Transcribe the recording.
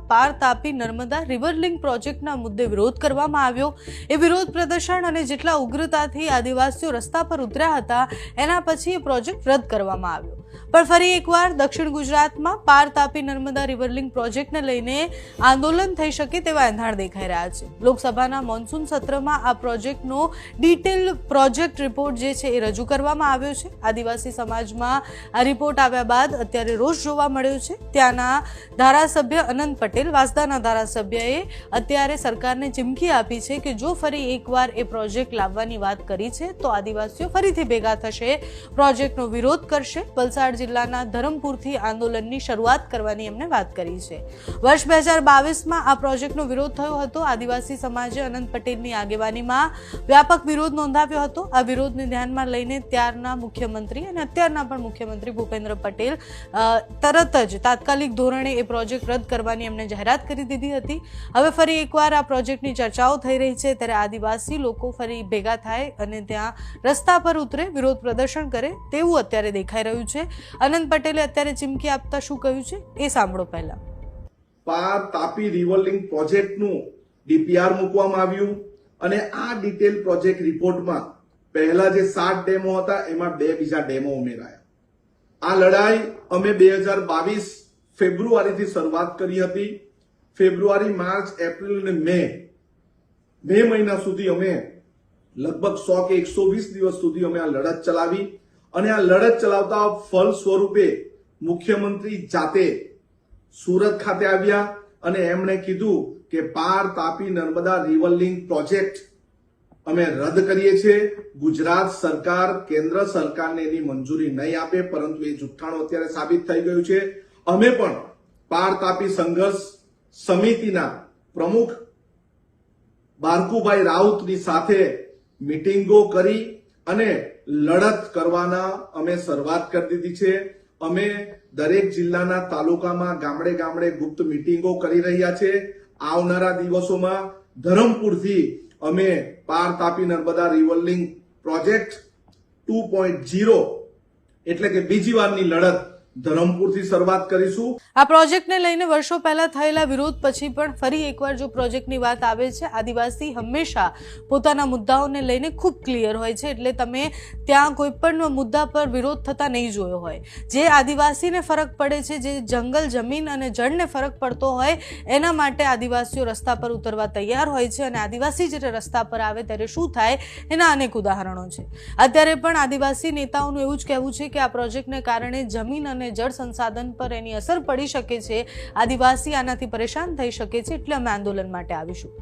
પાર Tapi Narmada river link પ્રોજેક્ટના મુદ્દે વિરોધ કરવામાં આવ્યો. એ વિરોધ પ્રદર્શન અને જેટલા ઉગ્રતાથી આદિવાસીઓ રસ્તા પર ઉતર્યા હતા, એના પછી એ પ્રોજેક્ટ રદ કરવામાં આવ્યો. પણ ફરી એકવાર દક્ષિણ ગુજરાતમાં પાર તાપી નર્મદા રિવરલિંગ પ્રોજેક્ટને લઈને આંદોલન થઈ શકે તેવા એંધાણ દેખાઈ રહ્યા છે. લોકસભાના મોન્સૂન સત્રમાં આ પ્રોજેક્ટનો ડિટેલ પ્રોજેક્ટ રિપોર્ટ જે છે એ રજૂ કરવામાં આવ્યો છે. આદિવાસી સમાજમાં આ રિપોર્ટ આવ્યા બાદ અત્યારે રોષ જોવા મળ્યો છે. ત્યાંના ધારાસભ્ય અનંત પટેલ, વાસદાના ધારાસભ્યએ અત્યારે સરકારને ચીમકી આપી છે કે જો ફરી એકવાર એ પ્રોજેક્ટ લાવવાની વાત કરી છે, તો આદિવાસીઓ ફરીથી ભેગા થશે પ્રોજેક્ટનો વિરોધ કરશે. વલસાડ જિલ્લાના ધરમપુરથી આંદોલનની શરૂઆત કરવાની એમને વાત કરી છે. વર્ષ બે હજાર બાવીસમાં આ પ્રોજેક્ટનો વિરોધ થયો હતો. આદિવાસી સમાજે અનંત પટેલની આગેવાનીમાં વ્યાપક વિરોધ નોંધાવ્યો હતો. આ વિરોધને ધ્યાનમાં લઈને ત્યારના મુખ્યમંત્રી અને અત્યારના પણ મુખ્યમંત્રી ભૂપેન્દ્ર પટેલ તરત જ તાત્કાલિક ધોરણે એ પ્રોજેક્ટ રદ કરવાની એમને જાહેરાત કરી દીધી હતી. હવે ફરી એકવાર આ પ્રોજેક્ટની ચર્ચાઓ થઈ રહી છે. ત્યારે આદિવાસી લોકો ફરી ભેગા થાય અને ત્યાં રસ્તા પર ઉતરે, વિરોધ પ્રદર્શન કરે તેવું અત્યારે દેખાઈ રહ્યું છે. અનંત પટેલે અત્યારે ચીમકી આપતા શું કહ્યું છે? એ સાંભળો પહેલા. પા તાપી રિવરલિંગ પ્રોજેક્ટનું ડીપીઆર મૂકવામાં આવ્યું અને આ ડિટેલ પ્રોજેક્ટ રિપોર્ટમાં પહેલા જે સાત ડેમો હતા, એમાં બે બીજા ડેમો ઉમેરાયા. આ લડાઈ અમે બે હજાર બાવીસ ફેબ્રુઆરીથી શરૂઆત કરી હતી. ફેબ્રુઆરી, માર્ચ, એપ્રિલ અને મે મે મહિના સુધી અમે લગભગ સો કે એકસો વીસ દિવસ સુધી અમે આ લડત ચલાવી. અને આ લડત ચલાવતા ફળ સ્વરૂપે મુખ્યમંત્રી જાતે સુરત ખાતે આવ્યા અને એમણે કીધું કે Par Tapi Narmada river link project અમે રદ કરીએ છીએ. ગુજરાત સરકાર કેન્દ્ર સરકારને એની મંજૂરી નહીં આપે, પરંતુ એ જુઠ્ઠાણું અત્યારે સાબિત થઈ ગયું છે. અમે પણ પાર તાપી સંઘર્ષ સમિતિના પ્રમુખ બારકુભાઈ રાઉતની સાથે મિટિંગો કરી અને લડત કરવાના અમે શરૂઆત કરી દીધી છે. અમે દરેક જિલ્લાના તાલુકામાં ગામડે ગામડે ગુપ્ત મિટિંગો કરી રહ્યા છે. આવનારા દિવસોમાં ધરમપુરથી અમે Par Tapi Narmada river project two point zero એટલે કે બીજી વારની લડત ધરમપુરથી શરૂઆત કરીશું. આ પ્રોજેક્ટને લઈને વર્ષો પહેલા થયેલા વિરોધ પછી પણ ફરી એકવાર જો પ્રોજેક્ટની વાત આવે છે, આદિવાસી હંમેશા પોતાના મુદ્દાઓને લઈને ખૂબ ક્લિયર હોય છે. એટલે તમે ત્યાં કોઈ પણ મુદ્દા પર વિરોધ થતા નહીં જોયો હોય. જે આદિવાસીને ફરક પડે છે, જે જંગલ, જમીન અને જળને ફરક પડતો હોય, એના માટે આદિવાસીઓ રસ્તા પર ઉતરવા તૈયાર હોય છે અને આદિવાસી જ્યારે રસ્તા પર આવે ત્યારે શું થાય, એના અનેક ઉદાહરણો છે. અત્યારે પણ આદિવાસી નેતાઓનું એવું જ કહેવું છે કે આ પ્રોજેક્ટને કારણે જમીન અને જળ સંસાધન પર એની અસર પડી શકે છે. આદિવાસી આનાથી પરેશાન થઈ શકે છે એટલે અમે આંદોલન માટે આવીશું.